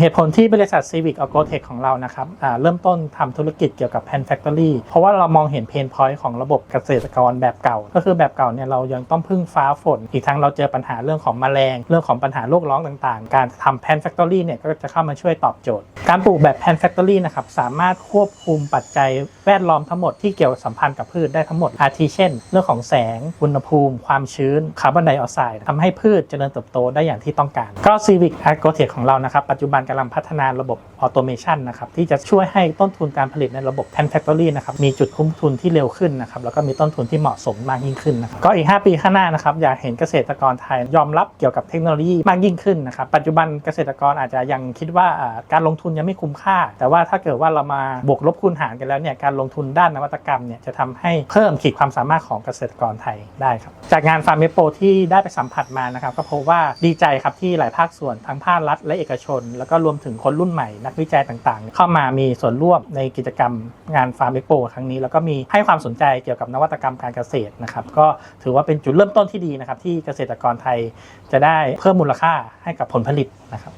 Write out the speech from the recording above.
เหตุผลที่บริษัท Civic a g r o t e c h ของเรานะครับเริ่มต้นทำธุรกิจเกี่ยวกับ Pan Factory เพราะว่าเรามองเห็นเพนพอยต์ของระบบเกษตรกรแบบเก่า ก็คือแบบเก่าเนี่ยเรายังต้องพึ่งฟ้าฝน อีกทั้งเราเจอปัญหาเรื่องของแมลง เรื่องของปัญหาโรคร้องต่างๆ การทำ Pan Factory เนี่ยก็จะเข้ามาช่วยตอบโจทย์ การปลูกแบบ Pan Factory นะครับสามารถควบคุมปัจจัยแวดล้อมทั้งหมดที่เกี่ยวสัมพันธ์กับพืชได้ทั้งหมดอาทิเช่น เรื่องของแสง อุณหภูมิ ความชื้นคาร์บอนไดออกไซด์ทำให้พืชเจริญเติบโตได้อย่างที่ต้องการ ก็ Civic Agrotech ของเรานะครับปัจจุบันกำลังพัฒนาระบบออโตเมชันนะครับที่จะช่วยให้ต้นทุนการผลิตในระบบ Pan Factory นะครับมีจุดคุ้มทุนที่เร็วขึ้นนะครับแล้วก็มีต้นทุนที่เหมาะสมมากยิ่งขึ้นนะครับก็อีก 5 ปีข้างหน้านะครับอยากเห็นเกษตรกรไทยยอมรับเกี่ยวกับเทคโนโลยีมากยิ่งขึ้นนะครับปัจจุบันเกษตรกรอาจจะยังคิดว่าการลงทุนยังไม่คุ้มค่า แต่ว่าถ้าเกิดว่าเรามาบวกลบคูณหารกันแล้วเนี่ยการลงทุนด้านนวัตกรรมเนี่ยจะทำให้เพิ่มขีดความสามารถของเกษตรกรไทยได้ครับจากงานฟาร์มเมโปที่ได้ไปสัมผัสมานะครับก็พบว่าดีใจครับที่หลายภาคส่วนทั้งภาครัฐและเอกชน แล้วก็็รวมถึงคนรุ่นใหม่นักวิจัยต่างๆ เข้ามามีส่วนร่วมในกิจกรรมงานฟาร์มเมโปครั้งนี้ แล้วก็มีให้ความสนใจเกี่ยวกับนวัตกรรมการเกษตรนะครับก็ถือว่าเป็นจุดเริ่มต้นที่ดีนะครับที่เกษตรกรไทยจะได้เพิ่มมูลค่าให้กับผลผลิตนะครับ